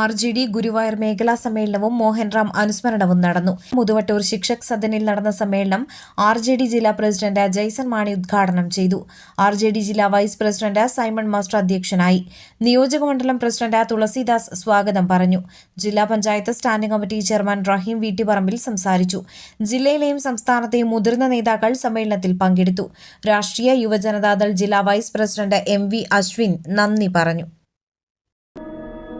R G D Guruvayur മേഖലാ സമ്മേളനവും മോഹൻറാം അനുസ്മരണവും നടന്നു. മുതുവട്ടൂർ ശിക്ഷക് സദനിൽ നടന്ന സമ്മേളനം ആർ ജെ ഡി ജില്ലാ പ്രസിഡന്റ് ജയ്സൺ മാണി ഉദ്ഘാടനം ചെയ്തു. ആർ ജെ ഡി ജില്ലാ വൈസ് പ്രസിഡന്റ് സൈമൺ മാസ്റ്റർ അധ്യക്ഷനായി. നിയോജകമണ്ഡലം പ്രസിഡന്റ് തുളസിദാസ് സ്വാഗതം പറഞ്ഞു. ജില്ലാ panchayat standing committee chairman Rahim Veettipparambil സംസാരിച്ചു. ജില്ലയിലെയും സംസ്ഥാനത്തെയും മുതിർന്ന നേതാക്കൾ സമ്മേളനത്തിൽ പങ്കെടുത്തു. രാഷ്ട്രീയ യുവജനതാദൾ ജില്ലാ vice president M V Ashwin നന്ദി പറഞ്ഞു.